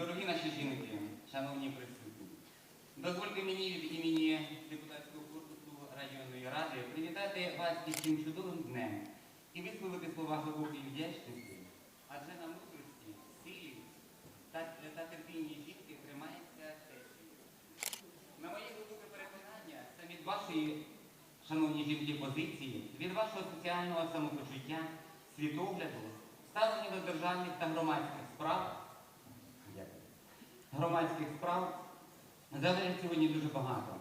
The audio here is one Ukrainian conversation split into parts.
Дорогі наші жінки, шановні присутні, дозвольте мені від імені депутатського корпусу районної ради привітати вас із цим чудовим днем і висловити слова глибокої вдячності, адже на мудрості, силі та, та терпінні жінки тримається течії. На моє глибоке переконання та від вашої, шановні жінки, позиції, від вашого соціального самопочуття, світогляду, ставлення до державних та громадських справ. Громадських справ залежить сьогодні дуже багато.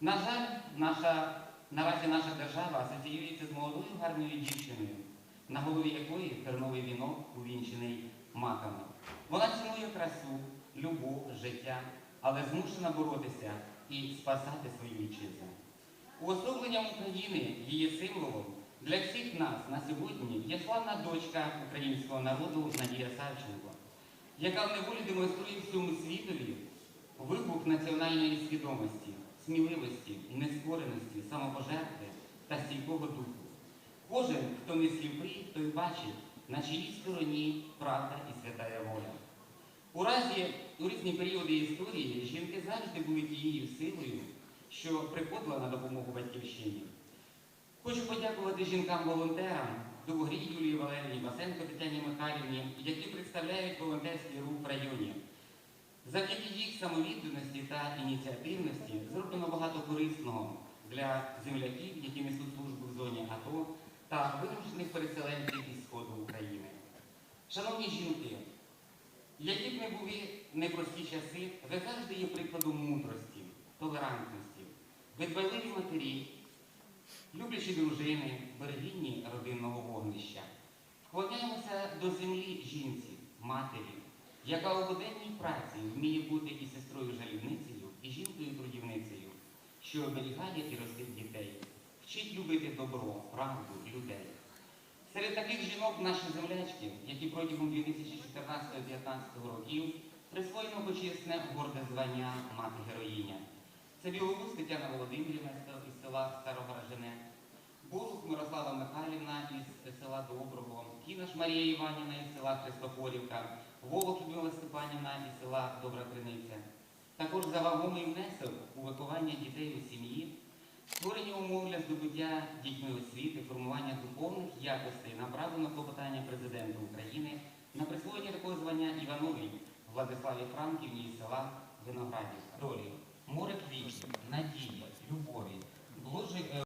На жаль, наша, наразі наша держава асоціюється з молодою гарною дівчиною, на голові якої терновий вінок увінчений маками. Вона цінує красу, любов, життя, але змушена боротися і спасати свою вітчизну. Уособленням України, її символом для всіх нас на сьогодні є славна дочка українського народу Надія Савченко, яка в неволі демонструє всьому світові вибух національної свідомості, сміливості, нескореності, самопожертви та стійкого духу. Кожен, хто не сліпий, той бачить, на чиїй стороні правда і святая воля. У разі у різні періоди історії жінки завжди були тією силою, що приходила на допомогу батьківщині. Хочу подякувати жінкам-волонтерам, Довгорій Юлії Валерії, Васенко Тетяні Михайлівні, які представляють волонтерський рух в районі. Завдяки їх самовідданості та ініціативності зроблено багато корисного для земляків, які несуть службу в зоні АТО та вимушених переселенців із Сходу України. Шановні жінки, які б не були непрості часи, ви завжди є прикладом мудрості, толерантності, ви дбайливі матері, люблячі дружини, берегині родинного вогнища. Вклоняємося до землі жінці, матері, яка у буденній праці вміє бути і сестрою жалібницею, і жінкою-трудівницею, що оберігає і ростить дітей, вчить любити добро, правду, людей. Серед таких жінок наші землячки, які протягом 2014-2015 років присвоєно почесне горде звання мати героїня. Це Білорус Тетяна Володимирівна із села Старогражене, Борух Мирослава Михайлівна із села Доброго, Кінаш Марія Іванівна із села Христофорівка, Волок Людмила Степанівна із села Добра Криниця. Також за вагомий внесок у виховання дітей у сім'ї, створення умов для здобуття дітьми освіти, формування духовних якостей направлено клопотання президента України на присвоєння такого звання Івановій Владиславі Франківні із села Виноградів. Долі, море квітів, надії, любові, е,